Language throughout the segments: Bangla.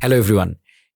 হ্যালো এভরিওয়ান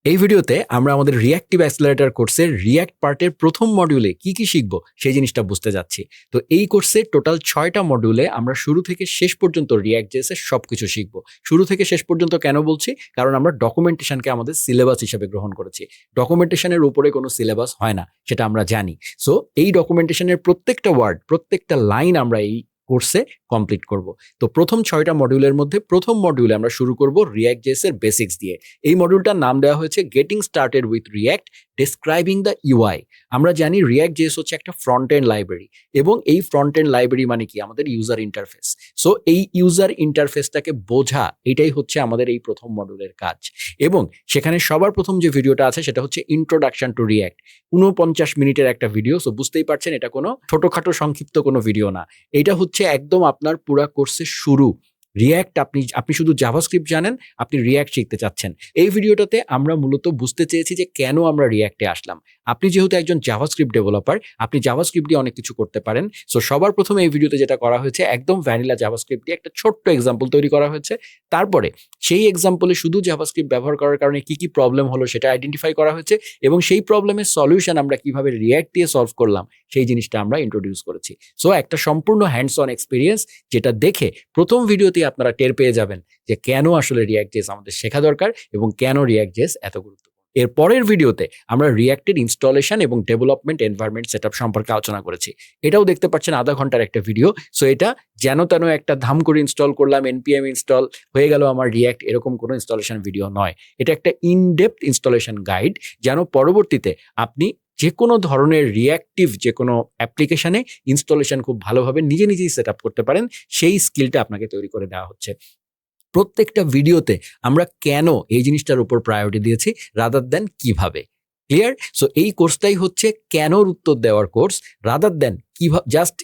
এই ভিডিওতে আমরা আমাদের রিয়াক্টিভ অ্যাক্সেলারেটর কোর্সের রিয়াক্ট পার্টের প্রথম মডিউলে কি কি শিখব সেই জিনিসটা বুঝতে যাচ্ছি। তো এই কোর্সে টোটাল ছয়টা মডিউলে আমরা শুরু থেকে শেষ পর্যন্ত রিয়াক্ট জেসের সব কিছু শিখব। শুরু থেকে শেষ পর্যন্ত কেন বলছি? কারণ আমরা ডকুমেন্টেশনকে আমাদের সিলেবাস হিসেবে গ্রহণ করেছি। ডকুমেন্টেশনের উপরে কোনো সিলেবাস হয় না, সেটা আমরা জানি। সো এই ডকুমেন্টেশনের প্রত্যেকটা ওয়ার্ড প্রত্যেকটা লাইন আমরা এই কোর্সে কমপ্লিট করব। তো প্রথম ছয়টা মডিউলের মধ্যে প্রথম মডিউলে আমরা শুরু করব রিয়াক্ট জেসের বেসিক্স দিয়ে। এই মডিউলটার নাম দেওয়া হয়েছে getting started with React describing the UI আমরা জানি রিয়াক্ট জেস হচ্ছে একটা ফ্রন্ট এন্ড লাইব্রেরি এবং এই ফ্রন্ট এন্ড লাইব্রেরি মানে কি? আমাদের ইউজার ইন্টারফেস সো এই ইউজার ইন্টারফেসটাকে বোঝা, এটাই হচ্ছে আমাদের এই প্রথম মডিউলের কাজ। এবং সেখানে সবার প্রথম যে ভিডিওটা আছে, সেটা হচ্ছে ইন্ট্রোডাকশন টু রিয়াক্ট উনপঞ্চাশ মিনিটের একটা ভিডিও সো বুঝতেই পারছেন, এটা কোনো ছোটোখাটো সংক্ষিপ্ত কোনো ভিডিও না। এটা হচ্ছে একদম আপনার পুরা কোর্সের শুরু। রিয়্যাক্ট আপনি আপনি শুধু জাভাস্ক্রিপ্ট জানেন, আপনি রিয়্যাক্ট শিখতে চাচ্ছেন। এই ভিডিওটাতে আমরা মূলত বুঝতে চেয়েছি যে কেন আমরা রিয়্যাক্টে আসলাম। আপনি যেহেতু একজন জাভাস্ক্রিপ্ট ডেভেলপার আপনি জাভাস্ক্রিপ্ট দিয়ে অনেক কিছু করতে পারেন। সো সবার প্রথমে এই ভিডিওতে যেটা করা হয়েছে, একদম ভ্যানিলা জাভাস্ক্রিপ্ট দিয়ে একটা ছোট্ট এক্সাম্পল তৈরি করা হয়েছে। তারপরে সেই এক্সাম্পলে শুধু জাভাস্ক্রিপ্ট ব্যবহার করার কারণে কি কি প্রবলেম হলো সেটা আইডেন্টিফাই করা হয়েছে এবং সেই প্রবলেমের সলিউশন আমরা কীভাবে রিয়্যাক্ট দিয়ে সলভ করলাম, সেই জিনিসটা আমরা ইন্ট্রোডিউস করেছি। সো একটা সম্পূর্ণ হ্যান্ডস অন এক্সপিরিয়েন্স যেটা দেখে প্রথম ভিডিওতেই আপনারা টের পেয়ে যাবেন যে কেন আসলে রিয়াক্ট জেস আমাদের শেখা দরকার এবং কেন রিয়াক্ট জেস এত গুরুত্বপূর্ণ। এর পরের ভিডিওতে আমরা রিয়াক্টেড ইনস্টলেশন এবং ডেভেলপমেন্ট এনভায়রনমেন্ট সেট সম্পর্কে আলোচনা করেছি। এটাও দেখতে পাচ্ছেন আধা ঘণ্টার একটা ভিডিও সো এটা যেন তেন একটা ধাম করে ইনস্টল করলাম এনপিএম ইনস্টল হয়ে গেল আমার রিয়াক্ট এরকম কোনো ইনস্টলেশন ভিডিও নয়। এটা একটা ইনডেপথ ইনস্টলেশন গাইড যেন পরবর্তীতে আপনি যে কোনো ধরনের রিয়াক্টিভ যে কোনো অ্যাপ্লিকেশনে ইনস্টলেশন খুব ভালোভাবে নিজে নিজেই সেট করতে পারেন, সেই স্কিলটা আপনাকে তৈরি করে দেওয়া হচ্ছে। প্রত্যেকটা ভিডিওতে আমরা কেন এই জিনিসটার উপর প্রায়োরিটি দিয়েছি রাদার দেন কীভাবে? ক্লিয়ার সো এই কোর্সটাই হচ্ছে কেনর উত্তর দেওয়ার কোর্স রাদার দেন কীভাবে জাস্ট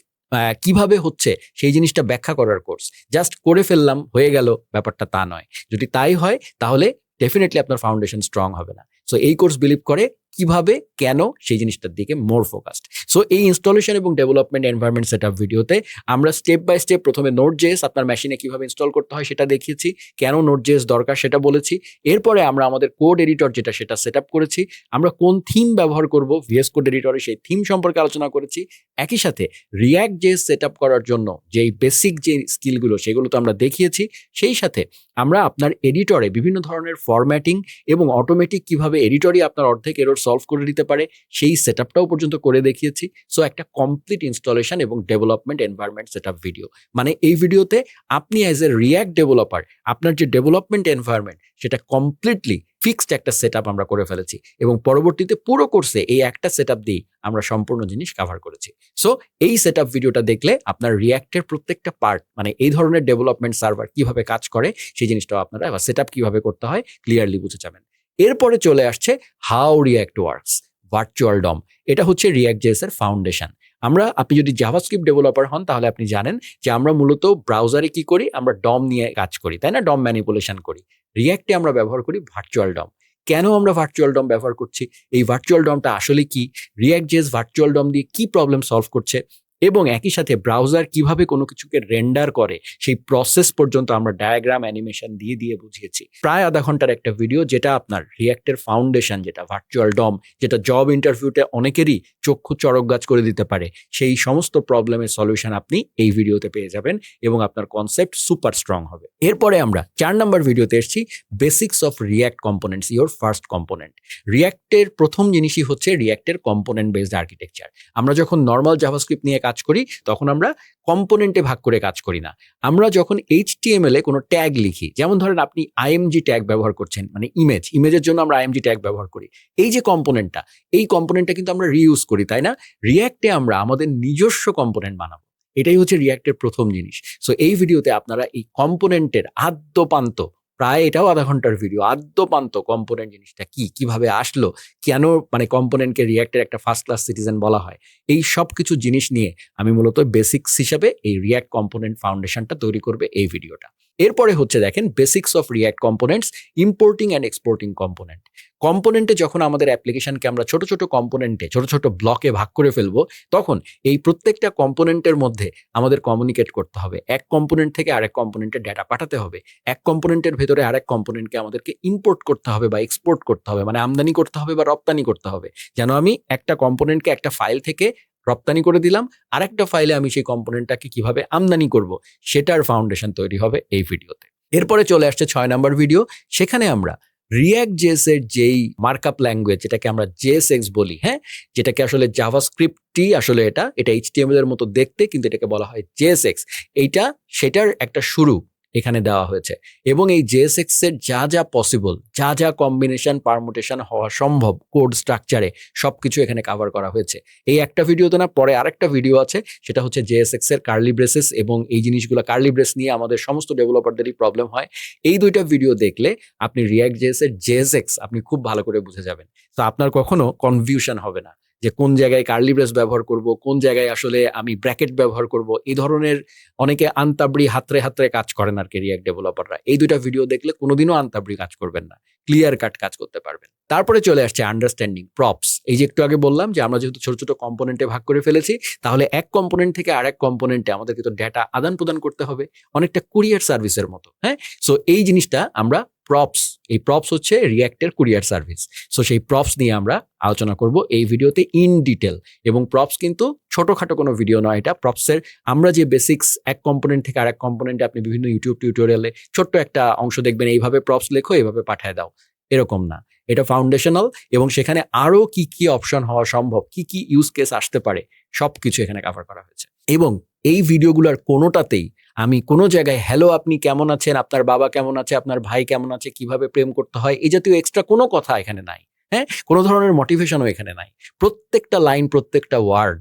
কীভাবে হচ্ছে সেই জিনিসটা ব্যাখ্যা করার কোর্স জাস্ট করে ফেললাম, হয়ে গেল, ব্যাপারটা তা নয়। যদি তাই হয়, তাহলে ডেফিনেটলি আপনার ফাউন্ডেশন স্ট্রং হবে না। সো এই কোর্স বিলিভ করে কীভাবে, কেন সেই জিনিসটার দিকে মোর ফোকাসড সো এই ইনস্টলেশন এবং ডেভেলপমেন্ট এনভায়রনমেন্ট সেট আপ ভিডিওতে আমরা স্টেপ বাই স্টেপ প্রথমে নোট জেস আপনার মেশিনে কীভাবে ইনস্টল করতে হয় সেটা দেখিয়েছি, কেন নোট জেস দরকার সেটা বলেছি, এরপরে আমরা আমাদের কোড এডিটর যেটা সেটা সেট করেছি, আমরা কোন থিম ব্যবহার করব ভিএস কোড এডিটরে সেই থিম সম্পর্কে আলোচনা করেছি, একই সাথে রিয়্যাক্ট জেস সেট করার জন্য যেই বেসিক যে স্কিলগুলো সেগুলো তো আমরা দেখিয়েছি, সেই সাথে আমরা আপনার এডিটরে বিভিন্ন ধরনের ফরম্যাটিং এবং অটোমেটিক কীভাবে এডিটরই আপনার অর্ধেক এরর সলভ করে দিতে পারে, সেই সেট পর্যন্ত করে দেখিয়েছি। সো একটা কমপ্লিট ইনস্টলেশন এবং development environment set up video মানে এই ভিডিওতে আপনি অ্যাজ এ রিয়াক্ট ডেভেলপার আপনার যে ডেভেলপমেন্ট এনভায়রনমেন্ট সেটা কমপ্লিটলি ফিক্সড একটা সেট আমরা করে ফেলেছি এবং পরবর্তীতে পুরো কোর্সে এই একটা সেট আপ দিয়েই আমরা সম্পূর্ণ জিনিস কাভার করেছি। সো এই সেট ভিডিওটা দেখলে আপনার রিয়াক্টের প্রত্যেকটা পার্ট মানে এই ধরনের ডেভেলপমেন্ট সার্ভার কীভাবে কাজ করে, সেই জিনিসটাও আপনারা সেট কীভাবে করতে হয় ক্লিয়ারলি বুঝে যাবেন। এরপরে চলে আসছে হাউ রিয়াক্ট ওয়ার্কস ভার্চুয়াল ডম এটা হচ্ছে রিয়াক্ট জেসের ফাউন্ডেশন আমরা, আপনি যদি জাভাস্ক্রিপ্ট ডেভেলপার হন, তাহলে আপনি জানেন যে আমরা মূলত ব্রাউজারে কি করি? আমরা ডম নিয়ে কাজ করি, তাই না? ডম ম্যানিপুলেশন করি। রিয়াক্টে আমরা ব্যবহার করি ভার্চুয়াল ডম কেন আমরা ভার্চুয়াল ডম ব্যবহার করছি? এই ভার্চুয়াল ডমটা আসলে কি? রিয়াক্ট জেস ভার্চুয়াল ডম দিয়ে কি প্রবলেম সলভ করছে? এবং একই সাথে ব্রাউজার কীভাবে কোনো কিছুকে রেন্ডার করে, সেই প্রসেস পর্যন্ত আমরা ডায়াগ্রাম অ্যানিমেশন দিয়ে দিয়ে বুঝিয়েছি। প্রায় আধা ঘণ্টার একটা ভিডিও যেটা আপনার রিয়াক্টের ফাউন্ডেশন যেটা ভার্চুয়াল ডম যেটা জব ইন্টারভিউতে অনেকেরই চক্ষু চড়ক গাছ করে দিতে পারে, সেই সমস্ত প্রবলেমের সলিউশন আপনি এই ভিডিওতে পেয়ে যাবেন এবং আপনার কনসেপ্ট সুপার স্ট্রং হবে। এরপরে আমরা চার নম্বর ভিডিওতে এসেছি basics of React components your first component রিয়াক্টের প্রথম জিনিসই হচ্ছে রিয়াক্টের কম্পোনেন্ট বেসড আর্কিটেকচার আমরা যখন নর্মাল জাভাস্ক্রিপ্ট নিয়ে কাজ করি, তখন আমরা কম্পোনেন্টে ভাগ করে কাজ করি না। আমরা যখন এইচ এ কোনো ট্যাগ লিখি, যেমন ধরেন আপনি আইএমজি ট্যাগ ব্যবহার করছেন মানে ইমেজ ইমেজের জন্য আমরা আইএমজি ট্যাগ ব্যবহার করি। এই যে কম্পোনেন্টটা, এই কম্পোনেন্টটা কিন্তু আমরা রিইউজ করি, তাই না? রিয়াক্টে আমরা আমাদের নিজস্ব কম্পোনেন্ট বানাবো। এটাই হচ্ছে রিয়াক্টের প্রথম জিনিস। সো এই ভিডিওতে আপনারা এই কম্পোনেন্টের আদ্যপান্ত প্রায় এটাও আধা ঘণ্টার ভিডিও আদ্যপান্ত কম্পোনেন্ট জিনিসটা কি, কীভাবে আসলো, কেন মানে কম্পোনেন্টকে রিয়াক্টের একটা ফার্স্ট ক্লাস সিটিজেন বলা হয়, এই সব কিছু জিনিস নিয়ে আমি মূলত বেসিক্স হিসাবে এই রিয়াক্ট কম্পোনেন্ট ফাউন্ডেশনটা তৈরি করবে এই ভিডিওটা এরপরে হচ্ছে দেখেন basics of React components importing and exporting component কম্পোনেন্টে যখন আমাদের অ্যাপ্লিকেশনকে আমরা ছোট ছোট কম্পোনেন্টে ছোট ছোট ব্লকে ভাগ করে ফেলব, তখন এই প্রত্যেকটা কম্পোনেন্টের মধ্যে আমাদের কমিউনিকেট করতে হবে। এক কম্পোনেন্ট থেকে আরেক কম্পোনেন্টে ডেটা পাঠাতে হবে। এক কম্পোনেন্টের ভেতরে আরেক কম্পোনেন্টকে আমাদেরকে ইম্পোর্ট করতে হবে বা এক্সপোর্ট করতে হবে মানে আমদানি করতে হবে বা রপ্তানি করতে হবে। যেন আমি একটা কম্পোনেন্টকে একটা ফাইল থেকে রপ্তানি করে দিলাম। আরেকটা ফাইলে আমি সেই কম্পোনেন্টটাকে কীভাবে আমদানি করব, সেটার ফাউন্ডেশন তৈরি হবে এই ভিডিওতে এরপরে চলে আসছে ছয় নম্বর ভিডিও সেখানে আমরা রিয়াক্ট জেস এর যেই মার্কআপ ল্যাঙ্গুয়েজ যেটাকে আমরা জেএসএক্স বলি হ্যাঁ? যেটাকে আসলে জাভাস্ক্রিপ্টই আসলে এটা এটা এইচটিএমএল এর মতো দেখতে, কিন্তু এটাকে বলা হয় জেএসএক্স এইটা, সেটার একটা শুরু। এখানে দেওয়া হয়েছে। এবং এই জেএসএক্স এর যা যা পসিবল যা যা কম্বিনেশন পারমুটেশন হওয়া সম্ভব কোড স্ট্রাকচারে সবকিছু এখানে কভার করা হয়েছে। এই একটা ভিডিওতে না, পরে আরেকটা ভিডিও আছে, সেটা হচ্ছে জেএসএক্স এর কার্লি ব্রেসেস এবং এই জিনিসগুলো কার্লি ব্রেস নিয়ে আমাদের সমস্ত ডেভেলপারদেরই প্রবলেম হয়। এই দুইটা ভিডিও দেখলে আপনি রিয়াক্ট জেএস এর জেএসএক্স আপনি খুব ভালো করে বুঝে যাবেন। তো আপনার কখনো কনফিউশন হবে না। যে কোন জায়গায় কার্লি ব্রেস ব্যবহার করব, কোন জায়গায় আসলে আমি ব্র্যাকেট ব্যবহার করব, এই ধরনের অনেকে আন্তাবড়ি হাতরে হাতরে কাজ করেন আর কেরিয়ার ডেভেলপাররা এই দুইটা ভিডিও দেখলে কোনোদিনও আন্তাবড়ি কাজ করবেন না ক্লিয়ার কাট কাজ করতে পারবেন। তারপরে চলে আসছে আন্ডারস্ট্যান্ডিং প্রপস এই যে একটু আগে বললাম যে আমরা যেহেতু ছোট ছোট কম্পোনেন্টে ভাগ করে ফেলেছি, তাহলে এক কম্পোনেন্ট থেকে আরেক কম্পোনেন্টে আমাদেরকে তো ডেটা আদান প্রদান করতে হবে, অনেকটা কুরিয়ার সার্ভিসের মতো হ্যাঁ? সো এই জিনিসটা আমরা প্রপস এই প্রপস হচ্ছে রিয়াক্টের কুরিয়ার সার্ভিস সো সেই প্রপস নিয়ে আমরা আলোচনা করব এই ভিডিওতে ইন ডিটেল এবং প্রপস কিন্তু ছোটখাটো কোনো ভিডিও নয় এটা। প্রপসের আমরা যে বেসিক্স এক কম্পোনেন্ট থেকে আরেক কম্পোনেন্টে আপনি বিভিন্ন ইউটিউব টিউটোরিয়ালে ছোট্ট একটা অংশ দেখবেন, এইভাবে প্রপস লেখো, এইভাবে পাঠায় দাও। এরকম না। এটা ফাউন্ডেশনাল এবং সেখানে আরও কি কি অপশন হওয়া সম্ভব, কি কি ইউজ কেস আসতে পারে সব কিছু এখানে কভার করা হয়েছে। এবং এই ভিডিওগুলোর কোনোটাতেই আমি কোনো জায়গায়, হ্যালো, আপনি কেমন আছেন? আপনার বাবা কেমন আছে? আপনার ভাই কেমন আছে? কীভাবে প্রেম করতে হয়? এই জাতীয় এক্সট্রা কোনো কথা এখানে নাই হ্যাঁ? কোনো ধরনের মোটিভেশনও এখানে নাই। প্রত্যেকটা লাইন প্রত্যেকটা ওয়ার্ড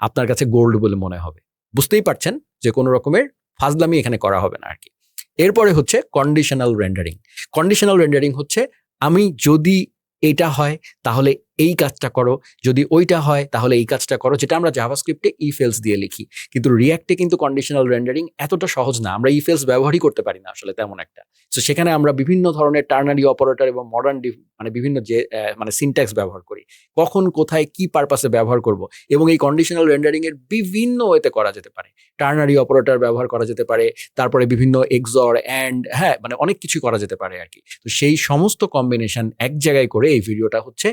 আপনার কাছে গোল্ড বলে মনে হবে। বুঝতেই পারছেন যে কোনো রকমের ফাজলামি এখানে করা হবে না আর কি এরপরে হচ্ছে কন্ডিশনাল রেন্ডারিং কন্ডিশনাল রেন্ডারিং হচ্ছে, আমি যদি এটা হয়, তাহলে এই কাজটা করো। যদি ওইটা হয়, তাহলে এই কাজটা করো। যেটা আমরা জাভাস্ক্রিপ্টে ইফেলস দিয়ে লিখি। কিন্তু রিয়াক্টে কিন্তু কন্ডিশনাল রেন্ডারিং এতটা সহজ না। আমরা ইফেলস ব্যবহারই করতে পারি না আসলে তেমন একটা। তো সেখানে আমরা বিভিন্ন ধরনের টার্নারি অপারেটর এবং মডার্ন মানে বিভিন্ন যে মানে সিনট্যাক্স ব্যবহার করি। কখন, কোথায়, কি পারপাসে ব্যবহার করব এবং এই কন্ডিশনাল রেন্ডারিং এর বিভিন্ন ওয়েতে করা যেতে পারে। টার্নারি অপারেটর ব্যবহার করা যেতে পারে। তারপরে বিভিন্ন এক্সর অ্যান্ড হ্যাঁ মানে অনেক কিছু করা যেতে পারে আর কি। তো সেই সমস্ত কম্বিনেশন এক জায়গায় করে এই ভিডিওটা হচ্ছে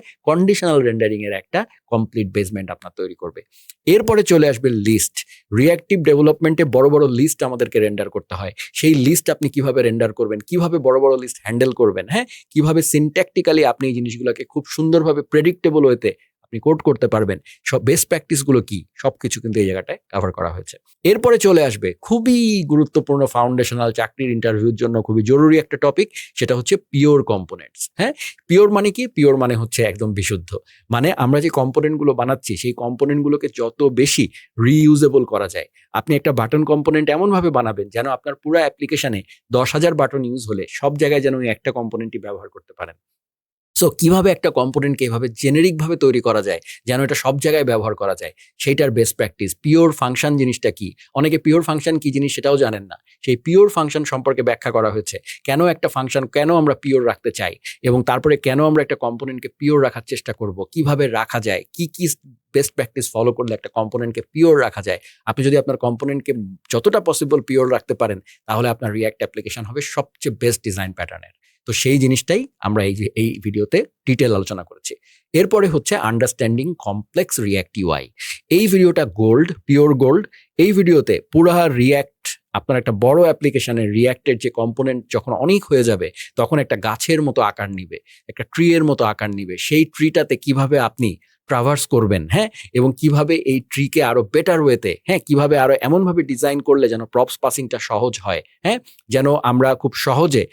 কন্ডিশনাল রেন্ডারিং এর একটা কমপ্লিট বেসমেন্ট আপনার তৈরি করবে। এরপরে চলে আসবে লিস্ট রিয়াক্টিভ ডেভেলপমেন্টে বড় বড় লিস্ট আমাদেরকে রেন্ডার করতে হয়। সেই লিস্ট আপনি কীভাবে রেন্ডার করবেন? কীভাবে বড় বড় লিস্ট হ্যান্ডেল করবেন? হ্যাঁ? কীভাবে সিনট্যাকটিক্যালি আপনি এই জিনিসগুলোকে খুব সুন্দরভাবে প্রেডিক্টেবল ওয়েতে আপনি কোড করতে পারবেন, সব বেস্ট প্র্যাকটিসগুলো কি, সবকিছু কিন্তু এই জায়গাটায় কভার করা হয়েছে। এরপরে চলে আসবে খুবই গুরুত্বপূর্ণ ফাউন্ডেশনাল চাকরির ইন্টারভিউর জন্য খুবই জরুরি একটা টপিক সেটা হচ্ছে পিওর কম্পোনেন্টস হ্যাঁ? পিওর মানে কি? পিওর মানে হচ্ছে একদম বিশুদ্ধ। মানে আমরা যে কম্পোনেন্টগুলো বানাচ্ছি, সেই কম্পোনেন্টগুলোকে যত বেশি রিইউজেবল করা যায়, আপনি একটা বাটন কম্পোনেন্ট এমনভাবে বানাবেন যেন আপনার পুরো অ্যাপ্লিকেশনে দশ হাজার বাটন ইউজ হলে সব জায়গায় যেন একটা কম্পোনেন্টই ব্যবহার করতে পারেন। সো কীভাবে একটা কম্পোনেন্টকে এভাবে জেনেরিকভাবে তৈরি করা যায়, যেন এটা সব জায়গায় ব্যবহার করা যায়, সেইটার বেস্ট প্র্যাকটিস পিওর ফাংশন জিনিসটা কি? অনেকে পিওর ফাংশন কি জিনিস সেটাও জানেন না। সেই পিওর ফাংশন সম্পর্কে ব্যাখ্যা করা হয়েছে। কেন একটা ফাংশন কেন আমরা পিওর রাখতে চাই? এবং তারপরে কেন আমরা একটা কম্পোনেন্টকে পিওর রাখার চেষ্টা করব? কীভাবে রাখা যায়? কি কি বেস্ট প্র্যাকটিস ফলো করলে একটা কম্পোনেন্টকে পিওর রাখা যায়? আপনি যদি আপনার কম্পোনেন্টকে যতটা পসিবল পিওর রাখতে পারেন, তাহলে আপনার রিয়াক্ট অ্যাপ্লিকেশন হবে সবচেয়ে বেস্ট ডিজাইন প্যাটার্নের তো সেই জিনিসটাই আমরা এই এই ভিডিওতে ডিটেল আলোচনা করেছি। এরপরে হচ্ছে আন্ডারস্ট্যান্ডিং কমপ্লেক্স রিয়্যাক্ট ইউআই এই ভিডিওটা গোল্ড পিওর গোল্ড এই ভিডিওতে পুরা রিয়াক্ট আপনার একটা বড় অ্যাপ্লিকেশনের রিয়াক্টের যে কম্পোনেন্ট যখন অনেক হয়ে যাবে, তখন একটা গাছের মতো আকার নিবে, একটা ট্রি এর মতো আকার নিবে। সেই ট্রিটাতে কীভাবে আপনি ট্রাভার্স করবেন হ্যাঁ? এবং কীভাবে এই ট্রিকে আরও বেটার ওয়েতে হ্যাঁ? কীভাবে আরও এমনভাবে ডিজাইন করলে যেন প্রপস পাসিংটা সহজ হয় হ্যাঁ? যেন আমরা খুব সহজে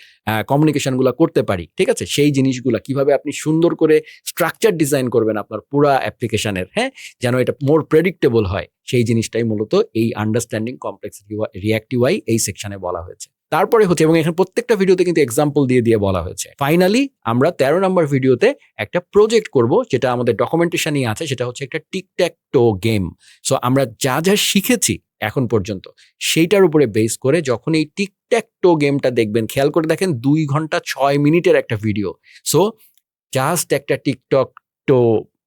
কমিউনিকেশনগুলো করতে পারি, ঠিক আছে? সেই জিনিসগুলো কীভাবে আপনি সুন্দর করে স্ট্রাকচার ডিজাইন করবেন আপনার পুরা অ্যাপ্লিকেশনের হ্যাঁ? যেন এটা মোর প্রেডিক্টেবল হয়, সেই জিনিসটাই মূলত এই আন্ডারস্ট্যান্ডিং কমপ্লেক্স রিয়াক্টিভাই এই সেকশনে বলা হয়েছে। তারপরে হচ্ছে, এবং এখানে প্রত্যেকটা ভিডিওতে কিন্তু এক্সাম্পল দিয়ে দিয়ে বলা হয়েছে। ফাইনালি আমরা তেরো নম্বর ভিডিওতে একটা প্রজেক্ট করব, যেটা আমাদের ডকুমেন্টেশনই আছে, সেটা হচ্ছে একটা টিকট্যাক টো গেম। সো আমরা যা যা শিখেছি এখন পর্যন্ত, সেইটার উপরে বেস করে যখন এই টিকট্যাক টো গেমটা দেখবেন, খেয়াল করে দেখেন দুই ঘণ্টা ছয় মিনিটের একটা ভিডিও সো জাস্ট একটা টিকটক টো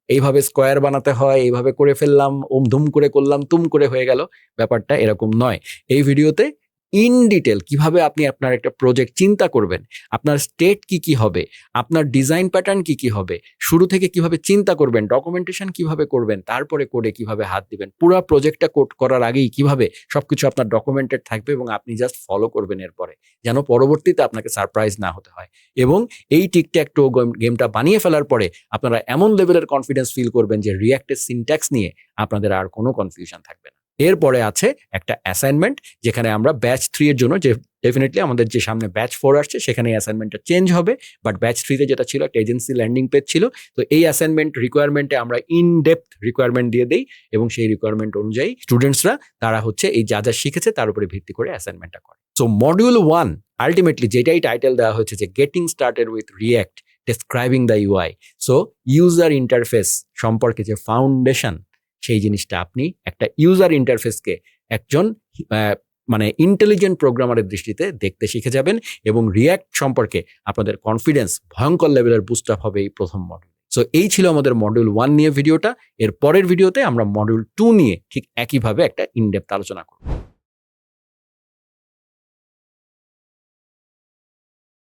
এইভাবে স্কোয়ার বানাতে হয়, এইভাবে করে ফেললাম ওম ধুম করে করলাম, তুম করে হয়ে গেল। ব্যাপারটা এরকম নয়। এই ভিডিওতে ইন ডিটেল কীভাবে আপনি আপনার একটা প্রজেক্ট চিন্তা করবেন, আপনার স্টেট কি কি হবে, আপনার ডিজাইন প্যাটার্ন কি কি হবে, শুরু থেকে কীভাবে চিন্তা করবেন ডকুমেন্টেশন কীভাবে করবেন, তারপরে কোডে কীভাবে হাত দিবেন, পুরো প্রজেক্টটা কোড করার আগেই কীভাবে সবকিছু আপনার ডকুমেন্টেড থাকবে এবং আপনি জাস্ট ফলো করবেন এরপরে, যেন পরবর্তীতে আপনাকে সারপ্রাইজ না হতে হয়। এবং এই টিকট্যাক টো গেমটা বানিয়ে ফেলার পরে আপনারা এমন লেভেলের কনফিডেন্স ফিল করবেন যে রিয়াক্টের সিনট্যাক্স নিয়ে আপনাদের আর কোনো কনফিউশন থাকবে এরপরে আছে একটা অ্যাসাইনমেন্ট যেখানে আমরা ব্যাচ থ্রি এর জন্য যে ডেফিনেটলি আমাদের যে সামনে ব্যাচ ফোর আসছে সেখানে অ্যাসাইনমেন্টটা চেঞ্জ হবে। বাট ব্যাচ থ্রিতে যেটা ছিল, একটা এজেন্সি ল্যান্ডিং পেজ ছিল। তো এই অ্যাসাইনমেন্ট রিকোয়ারমেন্টে আমরা ইন ডেপথ রিকোয়ারমেন্ট দিয়ে দিই এবং সেই রিকোয়ারমেন্ট অনুযায়ী স্টুডেন্টসরা তারা হচ্ছে এই যা যা শিখেছে, তার উপরে ভিত্তি করে অ্যাসাইনমেন্টটা করে। সো মডিউল ওয়ান আলটিমেটলি যেটাই টাইটেল দেওয়া হয়েছে যে getting started with React describing the UI so user interface সম্পর্কে যে ফাউন্ডেশন সেই জিনিসটা আপনি একটা ইউজার ইন্টারফেসকে একজন মানে ইন্টেলিজেন্ট প্রোগ্রামারের দৃষ্টিতে দেখতে শিখে যাবেন এবং রিয়্যাক্ট সম্পর্কে আপনাদের কনফিডেন্স ভয়ঙ্কর লেভেলের বুস্ট আপ হবে এই প্রথম মডিউল সো এই ছিল আমাদের মডিউল ওয়ান নিয়ে ভিডিওটা এর পরের ভিডিওতে আমরা মডিউল টু নিয়ে ঠিক একইভাবে একটা ইনডেপথ আলোচনা করব।